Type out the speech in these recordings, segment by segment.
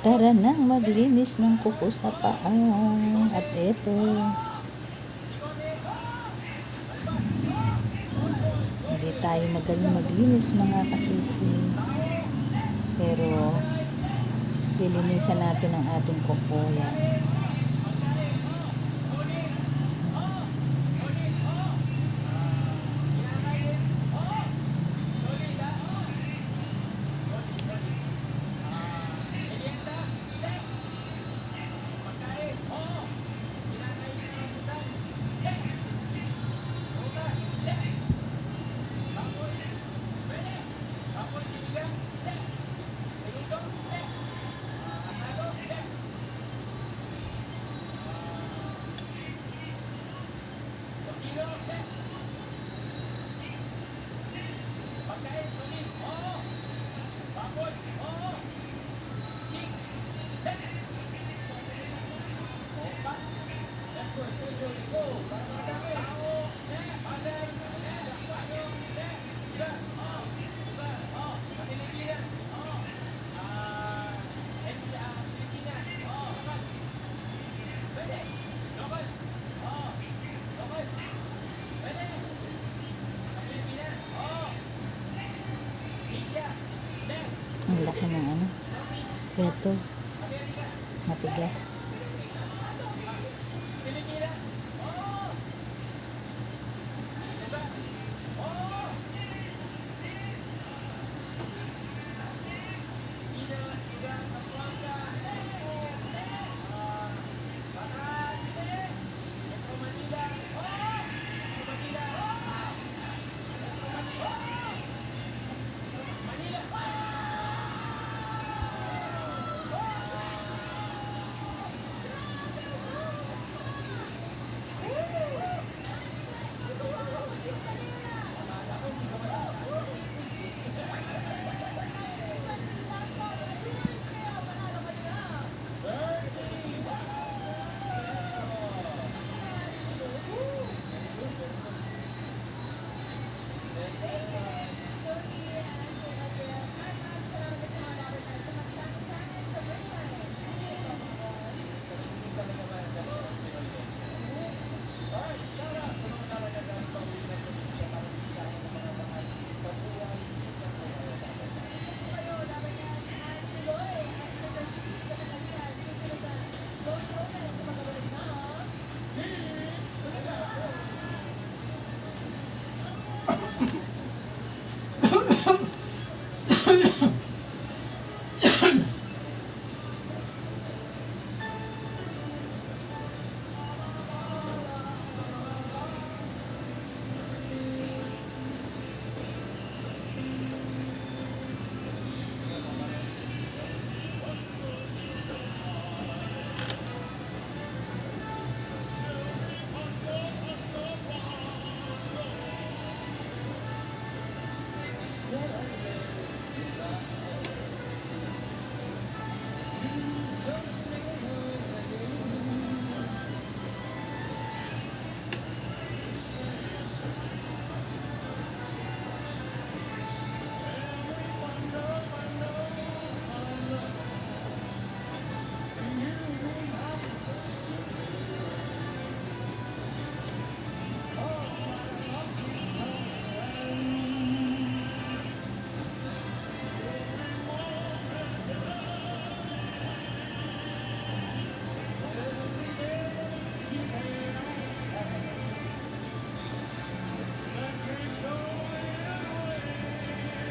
Tara nang maglinis ng kuko sa paa. At eto. Hindi tayo magaling maglinis mga kasisi. Pero, lilinisan natin ang ating kuko. Yan.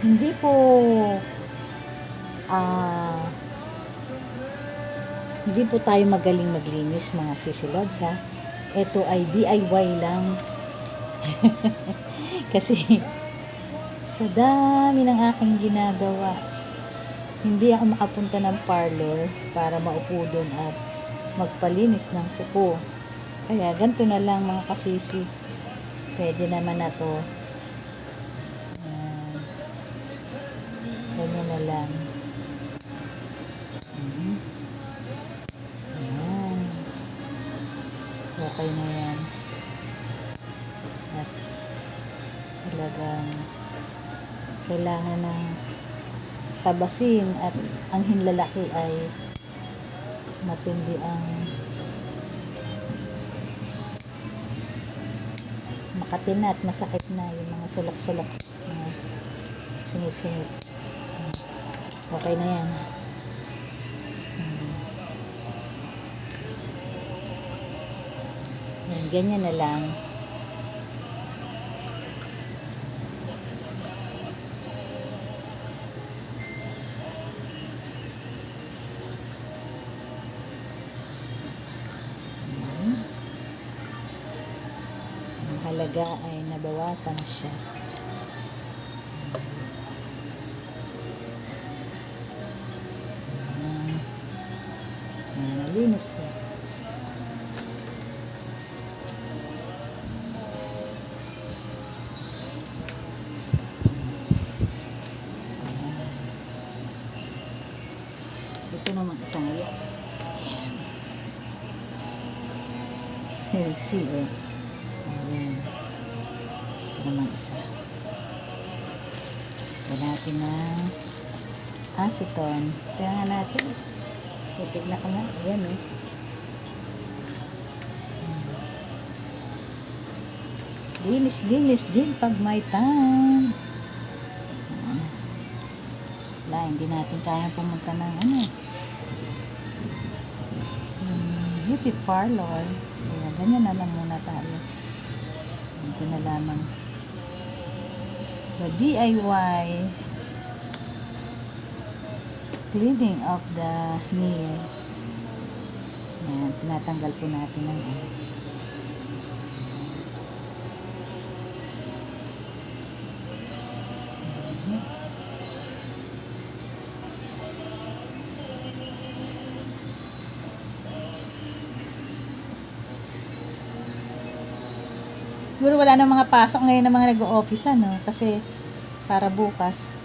Hindi po ah hindi po tayo magaling maglinis mga sisilods ha. Ito ay DIY lang. Kasi sa dami ng aking ginagawa, hindi ako makapunta ng parlor para maupo doon at magpalinis ng kuko. Kaya ganito na lang mga kasisi. Pwede naman na to. Na. Mhm. Ayan. Okay na yan. At talagang kailangan ng tabasin at ang hinlalaki ay matindi ang makatina at masakit na yung mga sulok-sulok mga sungit-sungit okay na yan. Hmm. yan ganyan na lang. Ang halaga ay nabawasan siya Siya. Ayan. Ito naman isang iyak. Ayan. Healthy, oh. Ayan. Ito naman isa. Ito natin ng acetone. Kaya nga natin. Putik na ka. Ayan eh. Linis-linis din pag may time. Ayan. Wala, hindi natin kaya pumunta ng ano. Hmm, beauty parlor. Kaya ganyan na lang muna tayo. Ito na lamang. The DIY cleaning of the nail. Yan, tinatanggal po natin ng ano. Siguro wala na mga pasok ngayon ng mga nag-o-office ano kasi para bukas.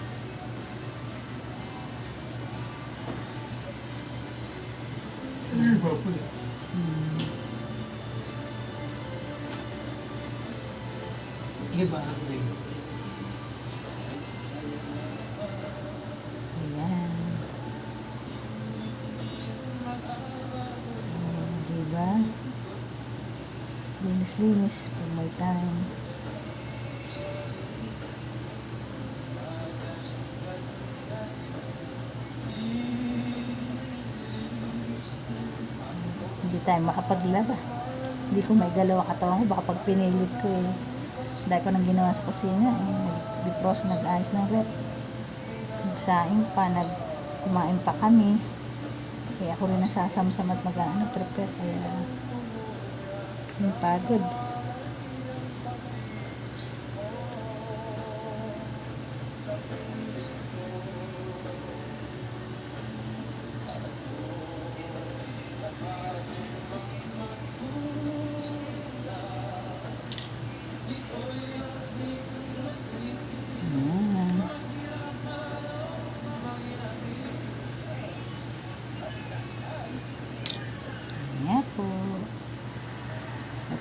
Iba ang day. Ayan. Oh, diba? Linis-linis pag may time. Hindi tayo makapaglaba. Hindi ko may galaw ang katawan. Baka pag pinilit ko eh. Dahil ko nang ginawa sa kusina eh. Nag-defrost, nag-ayos ng rep. Nagsaing pa, nag kumain pa kami. Kaya ako rin nasasamsam at mag-ano, prepare. Kaya yung pagod.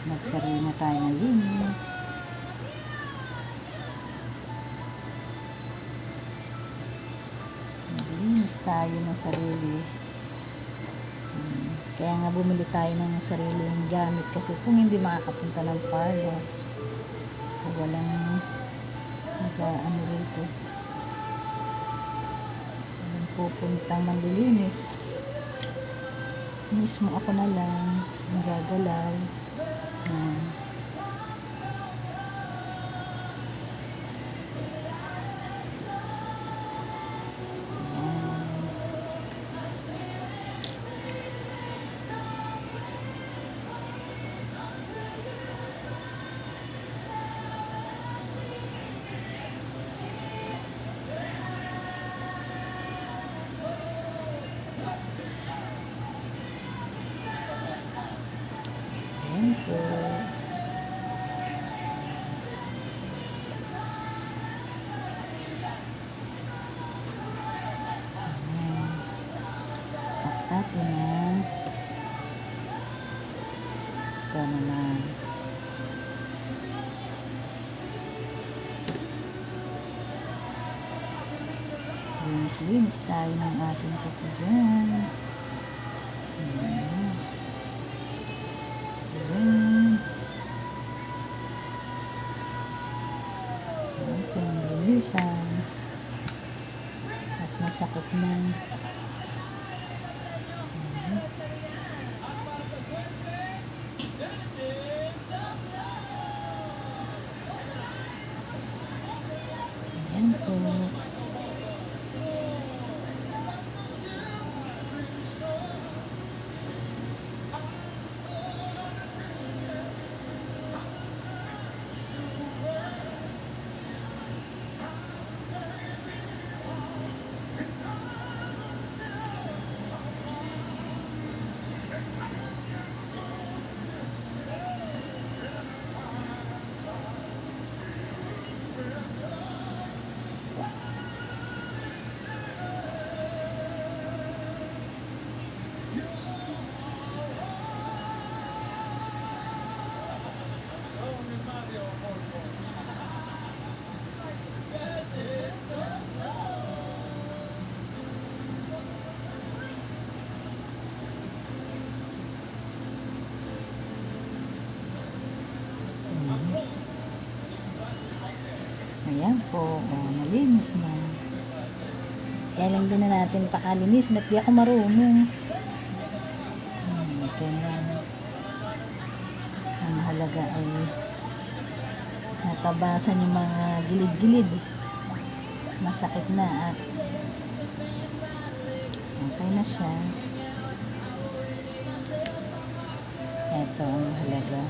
At nagsarili na tayo ng linis. Naglinis tayo ng sarili. Hmm, Kaya nga bumili tayo ng sariling gamit kasi kung hindi makakapunta ng parlor, walang nag-ano rito. Walang pupuntang manlilinis mismo ako na lang ang gagalaw Yan. Linis Linis-linis tayo ng ating kuko dyan. Ayan. Ayan. Ating linisan. At masakit na. Ayan po. Oh, malinis na. Kaya lang din na natin pakalinisin at di ako marunong. Hmm, kaya ang mahalaga ay natabasan yung mga gilid-gilid. Masakit na at okay na siya. Ito ang mahalaga.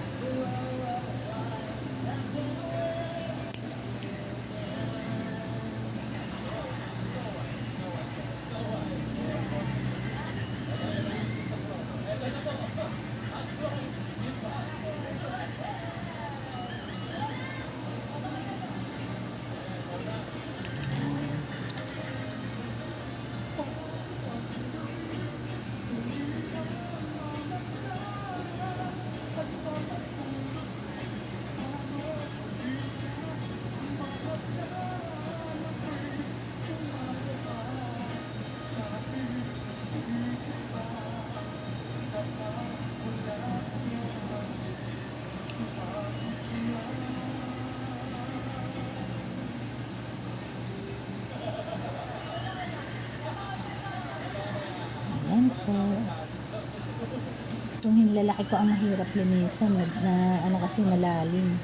Lalaki ko ang mahirap linisan, na, na ano kasi malalim.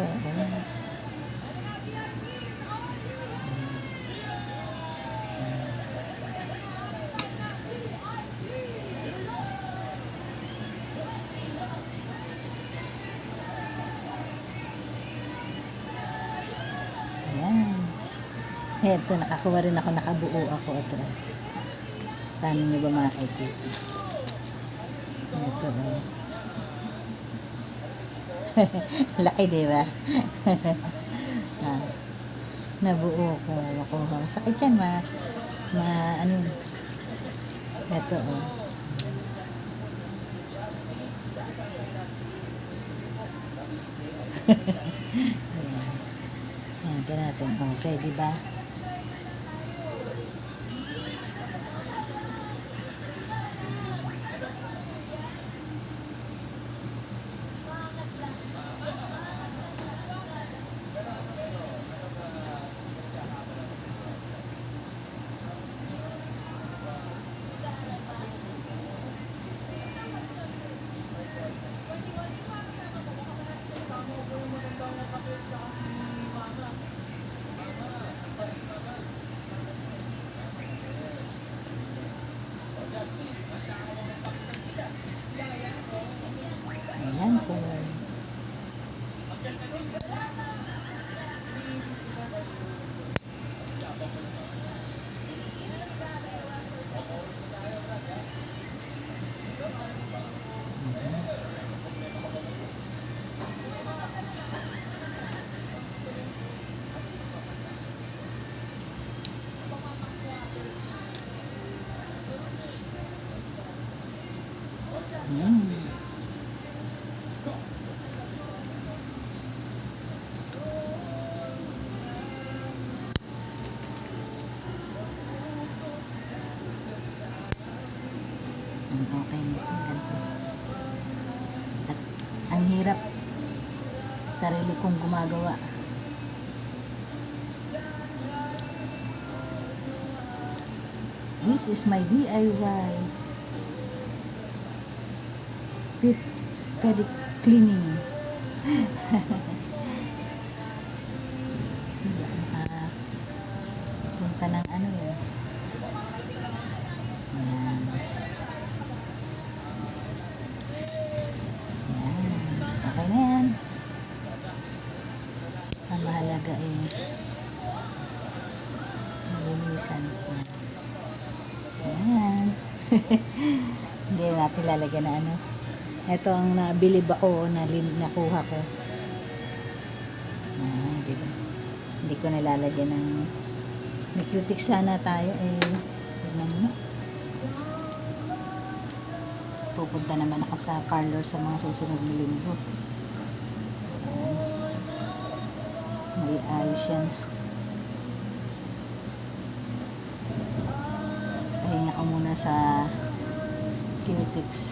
Po. oh. Ayan. Eto, nakakuha rin ako, nakabuo ako. Ito. Paano nyo ba makikita? Ito. oh. Laki, di ba? ah, nabuo ko. Makuha. Sakit yan, ma. Ma, ano. Ito, oh. Ayan. Ayan, natin. Okay, di ba? Ang okay nito, ganito. At ang hirap sarili kong gumagawa. This is my DIY. Pit pedi cleaning. Hindi natin lalagyan na ano. Ito ang nabilib ako na lin- nakuha ko. Ah, di ba? Hindi ko nilalagyan ng may sana tayo eh. Pupunta naman ako sa parlor sa mga susunod na linggo. May ayos yan. Pahinga ko muna sa cutics.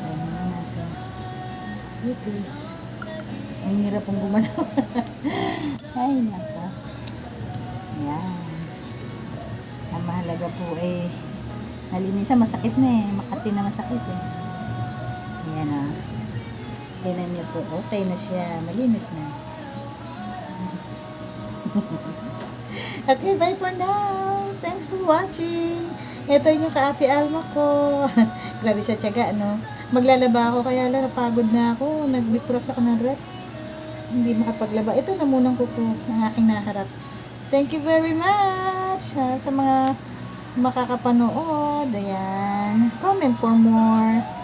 Pahinga muna sa cutics. Ang hirap pong gumalaw. Ay, naka. Yan. Ang mahalaga po eh, nalinisan, masakit na eh. Makati na masakit eh. Yan ah. Tingnan niyo po, okay na siya. Malinis na. okay, bye for now. Thanks for watching. Ito yung kaati Alma ko. Grabe sa tiyaga, no? Maglalaba ako, kaya lang napagod na ako. Nag-defrost ako ng rep. Hindi makapaglaba. Ito na munang kuko ng aking naharap. Thank you very much ah, sa mga makakapanood. Ayan. Comment for more.